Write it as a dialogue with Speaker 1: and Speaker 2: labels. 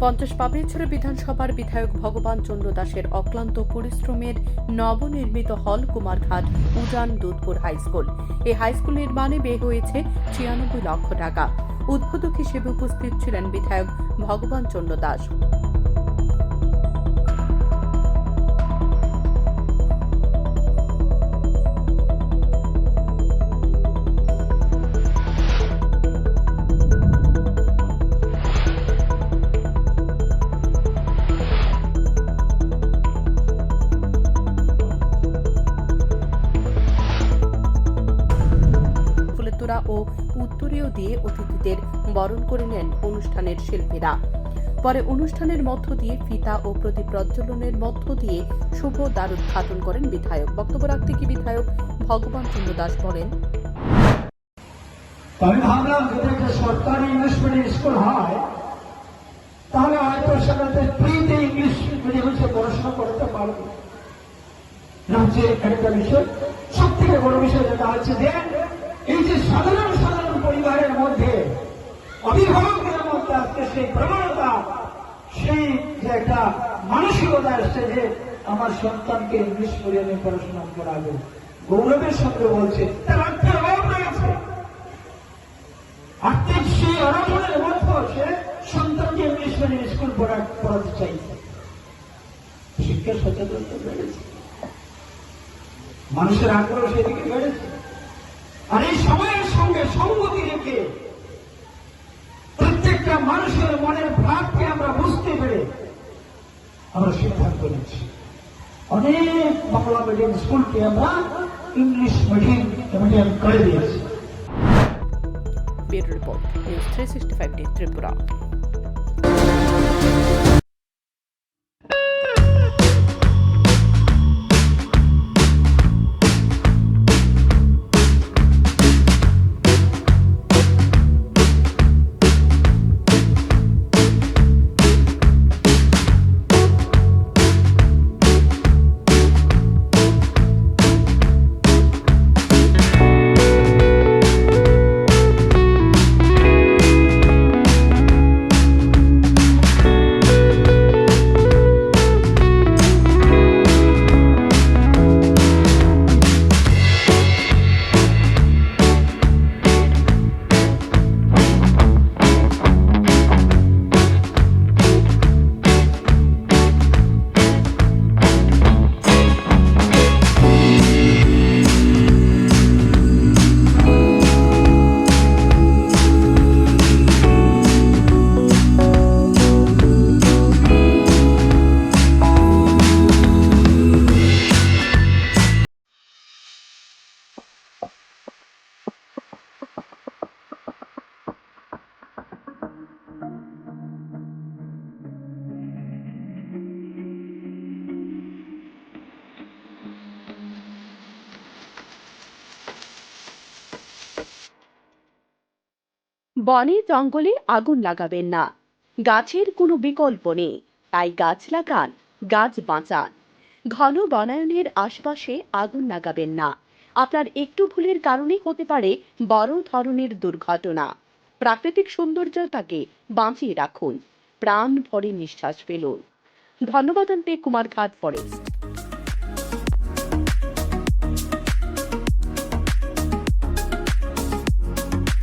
Speaker 1: পঞ্চাশ পাপড়িছড়া বিধানসভার বিধায়ক ভগবান চন্দ্র দাসের অক্লান্ত পরিশ্রমের নবনির্মিত হল কুমারঘাট উজান দুধপুর হাইস্কুল এই হাইস্কুল নির্মাণে ব্যয় হয়েছে ছিয়ানব্বই লক্ষ টাকা। উদ্বোধক হিসেবে উপস্থিত ছিলেন বিধায়ক ভগবান চন্দ্র দাস ফুলের ও উত্তরীয় দিয়ে অতিথিদের বরণ করে নেন অনুষ্ঠানের শিল্পীরা। পরে অনুষ্ঠানের মধ্য দিয়ে ফিতা ও প্রদীপ প্রজ্বলনের মধ্য দিয়ে শুভ দ্বার উদ্ঘাটন করেন বিধায়ক। বক্তব্য রাখতে কি বিধায়ক ভগবান চন্দ্র দাস বলেন,
Speaker 2: আমি ভাবলাম যদি একটা সরকারি ইংলিশ মিডিয়াম স্কুল হয়, তাহলে হয়তো সেটাতে ফ্রিতে ইংলিশ মিডিয়ামে পড়াশোনা করতে পারবে। রাজ্যের একটা বিষয় সব থেকে বড় বিষয় যেটা হচ্ছে যে এই যে সাধারণ সাধারণ পরিবারের মধ্যে অভিভাবকদের মধ্যে আজকে সেই প্রবণতা, সেই যে একটা মানসিকতা আসছে যে আমার সন্তানকে ইংলিশ মিডিয়ামে পড়াশোনা করাবে। গৌরবের সঙ্গে বলছে, তার অর্থের অভাব রয়েছে আর্থিক সেই অনটনের মধ্যে সে সন্তানকে ইংলিশ মিডিয়াম স্কুল পড়াতে চাইছে। শিক্ষা সচেতনতা বেড়েছে। মানুষের আগ্রহ সেদিকে বেড়েছে। আর এই সময়ের সঙ্গে সঙ্গতি রেখে প্রত্যেকটা মানুষের মনের ভাবকে আমরা বুঝতে পেরে আমরা সিদ্ধান্ত নিচ্ছি। অনেক বাংলা মিডিয়াম স্কুলকে আমরা ইংলিশ মিডিয়াম মিডিয়াম করে দিয়েছি।
Speaker 1: Report, news three sixty five Tripura. বনে জঙ্গলে আগুন লাগাবেন না। গাছের কোনো বিকল্প নেই, তাই গাছ লাগান, গাছ বাঁচান। ঘন বনায়নের আশপাশে আগুন লাগাবেন না। আপনার একটু ভুলের কারণে হতে পারে বড় ধরনের দুর্ঘটনা। প্রাকৃতিক সৌন্দর্যতাকে বাঁচিয়ে রাখুন। প্রাণ ভরে নিঃশ্বাস ফেলুন। ধন্যবাদ আনতে কুমারঘাট ফরেস্ট